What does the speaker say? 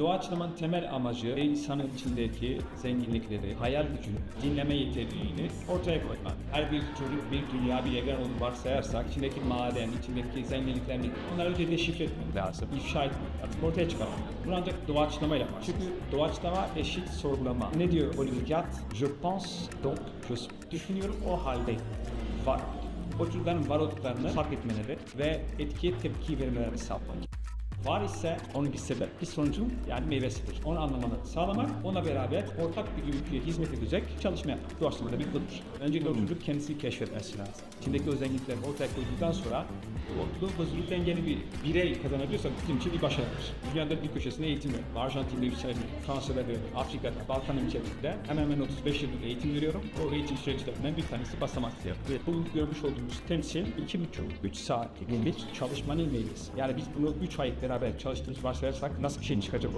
Doğaçlamanın temel amacı ve insanın içindeki zenginlikleri, hayal gücünü, dinleme yeteneğini ortaya koymak. Her bir çocuk bir dünya, bir evren olduğunu varsayarsak, içindeki maden, içindeki zenginliklerini onları önce deşifre etmek lazım, ifşa etmek lazım, ortaya çıkarmak. Bunu ancak doğaçlamayla var. Çünkü doğaçlama eşit sorgulama. Ne diyor olimpiyat? Je pense donc je. Düşünüyorum o halde var. O çocukların var olduklarını fark etmeleri ve etkiye tepki vermeleri sağlamak. Var ise onun bir sebep, bir sonucun yani meyvesidir. Onu anlamanı sağlamak, ona beraber ortak bir ülkeye hizmet edecek çalışma yapmak. Doğaçlamada bir budur. Öncelikle o çocuk kendisini keşfetmesi lazım. İçindeki o zenginlikleri ortaya koyduktan sonra o özgürlükten yeni bir birey kazanabiliyorsa bizim için bir başarıdır. Dünyanın bir köşesinde eğitim veriyorum. Arjantin'de bir sene, Fransa'da veriyorum, Afrika'da, Balkan ülkelerinde hemen hemen 35 yıldır eğitim veriyorum. O eğitim süreçlerinden bir tanesi basamak Ve bu görmüş olduğumuz temsil 2,5-3 saatlik bir çalışmanın meyvesi. Yani biz bunu 3 ay beraber çalıştığımız varsayarsak nasıl bir şey çıkacak